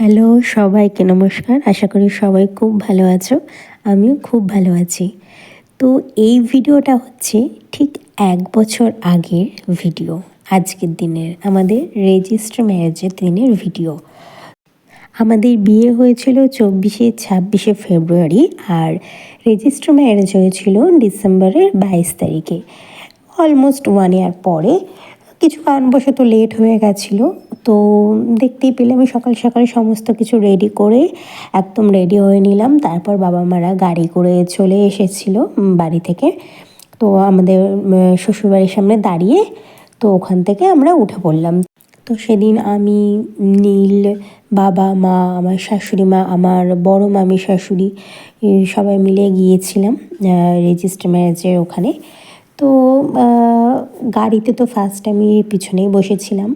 Hello সবাইকে নমস্কার। আশা করি সবাই খুব ভালো আছো। আমিও খুব ভালো আছি। তো এই ভিডিওটা হচ্ছে ঠিক এক বছর আগের ভিডিও, আজকের দিনের, আমাদের রেজিস্টার ম্যারেজের দিনের ভিডিও। আমাদের বিয়ে হয়েছিল চব্বিশে, ছাব্বিশে ফেব্রুয়ারি আর রেজিস্টার ম্যারেজ হয়েছিল ডিসেম্বরের বাইশ তারিখে। অলমোস্ট ওয়ান ইয়ার পরে, কিছু কারণবশত লেট হয়ে গেছিল। তো দেখতেই পেলে আমি সকাল সকাল সমস্ত কিছু রেডি করে একদম রেডি হয়ে নিলাম। তারপর বাবা মারা গাড়ি করে চলে এসেছিল বাড়ি থেকে। তো আমাদের শ্বশুরবাড়ির সামনে দাঁড়িয়ে তো ওখান থেকে আমরা উঠে পড়লাম। তো সেদিন আমি, নীল বাবা মা, আমার শাশুড়ি মা, আমার বড় মামি, শাশুড়ি সবাই মিলে গিয়েছিলাম রেজিস্টার ম্যারেজের ওখানে। তো গাড়িতে তো ফার্স্ট আমি পিছনেই বসেছিলাম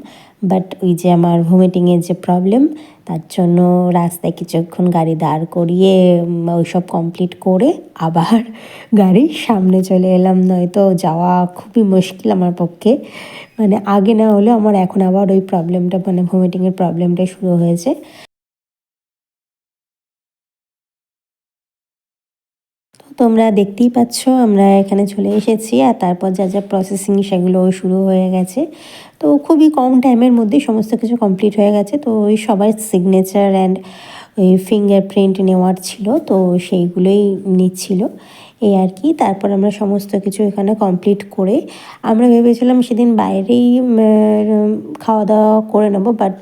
বাট ওই যে আমার ভমিটিংয়ের যে প্রবলেম তার জন্য রাস্তায় কিছুক্ষণ গাড়ি দাঁড় করিয়ে ওইসব কমপ্লিট করে আবার গাড়ির সামনে চলে এলাম। নয়তো যাওয়া খুবই মুশকিল আমার পক্ষে। মানে আগে না হলেও আমার এখন আবার ওই প্রবলেমটা মানে ভমিটিংয়ের প্রবলেমটা শুরু হয়েছে। তোমরা দেখতেই পাচ্ছ, আমরা এখানে চলে এসেছি আর তারপর যা যা প্রসেসিং সেগুলো শুরু হয়ে গেছে। তো খুবই কম টাইমের মধ্যে সমস্ত কিছু কমপ্লিট হয়ে গেছে। তো ওই সবার সিগনেচার অ্যান্ড ওই ফিঙ্গারপ্রিন্ট নেওয়ার ছিল, তো সেইগুলোই নিচ্ছিল। এই আর কি, তারপর আমরা সমস্ত কিছু এখানে কমপ্লিট করে, আমরা ভেবেছিলাম সেদিন বাইরেই খাওয়া দাওয়া করে নেব বাট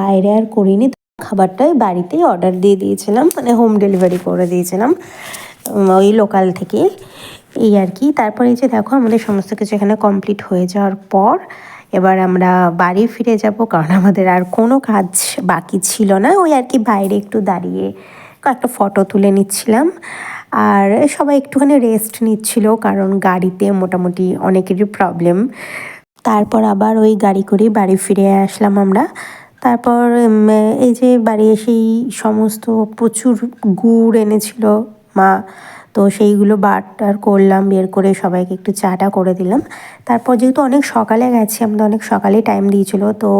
বাইরে আর করিনি। খাবারটাই বাড়িতেই অর্ডার দিয়ে দিয়েছিলাম মানে হোম ডেলিভারি করে দিয়েছিলাম ওই লোকাল থেকে। এই আর কি, তারপরে যে দেখো আমাদের সমস্ত কিছু এখানে কমপ্লিট হয়ে যাওয়ার পর, এবার আমরা বাড়ি ফিরে যাব, কারণ আমাদের আর কোনো কাজ বাকি ছিল না। ওই আর কি বাইরে একটু দাঁড়িয়ে একটা ফটো তুলে নিচ্ছিলাম। আর সবাই একটুখানি রেস্ট নিচ্ছিল, কারণ গাড়িতে মোটামুটি অনেকেরই প্রবলেম তারপর আবার ওই গাড়ি করেই বাড়ি ফিরে আসলাম আমরা। তারপর এই যে বাড়ি এসেই সমস্ত প্রচুর গুড় এনেছিল মা, তো সেইগুলো বাটার করলাম, বের করে সবাইকে একটু চাটা করে দিলাম। তারপর যেহেতু অনেক সকালে গেছি, আমাদের অনেক সকালে টাইম দিয়েছিল, তো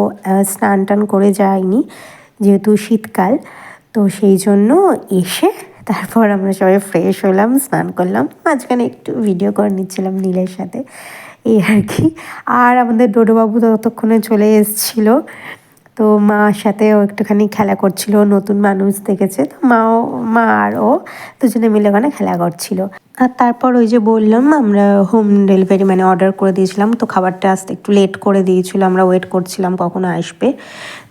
স্নান টান করে যাইনি যেহেতু শীতকাল। তো সেই জন্য এসে তারপর আমরা সবাই ফ্রেশ হলাম, স্নান করলাম। মাঝখানে একটু ভিডিও করে নিচ্ছিলাম নীলের সাথে। এই আর কি। আর আমাদের ডোডোবাবু ততক্ষণে চলে এসেছিল। তো মার সাথেও একটুখানি খেলা করছিল, নতুন মানুষ দেখেছে, তো মাও, মা আর ও দুজনে মিলে ওখানে খেলা করছিল। আর তারপর ওই যে বললাম, আমরা হোম ডেলিভারি মানে অর্ডার করে দিয়েছিলাম, তো খাবারটা আসতে একটু লেট করে দিয়েছিল, আমরা ওয়েট করছিলাম কখন আসবে।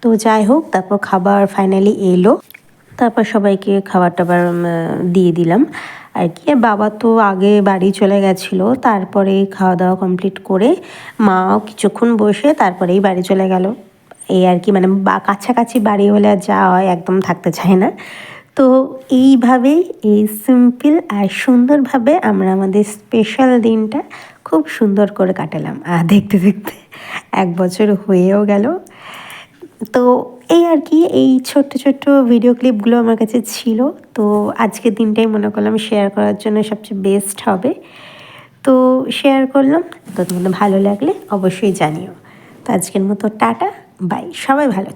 তো যাই হোক, তারপর খাবার ফাইনালি এলো, তারপর সবাইকে খাবার টাবার দিয়ে দিলাম। আর কি বাবা তো আগে বাড়ি চলে গেছিল তারপরে খাওয়া দাওয়া কমপ্লিট করে মাও কিছুক্ষণ বসে তারপরেই বাড়ি চলে গেল। এই আর কি মানে বা, কাছাকাছি বাড়ি হলে আর যা হয়, একদম থাকতে চায় না। তো এইভাবেই এই সিম্পল আর সুন্দরভাবে আমরা আমাদের স্পেশাল দিনটা খুব সুন্দর করে কাটালাম। আর দেখতে দেখতে এক বছর হয়েও গেল। তো এই আর কি, এই ছোট্ট ছোট্ট ভিডিও ক্লিপগুলো আমার কাছে ছিল। তো আজকের দিনটাই মনে করলাম শেয়ার করার জন্য সবচেয়ে বেস্ট হবে। তো শেয়ার করলাম। তো তোমাদের ভালো লাগলে অবশ্যই জানিও। তো আজকের মতো টাটা। বাই সবাই ভালো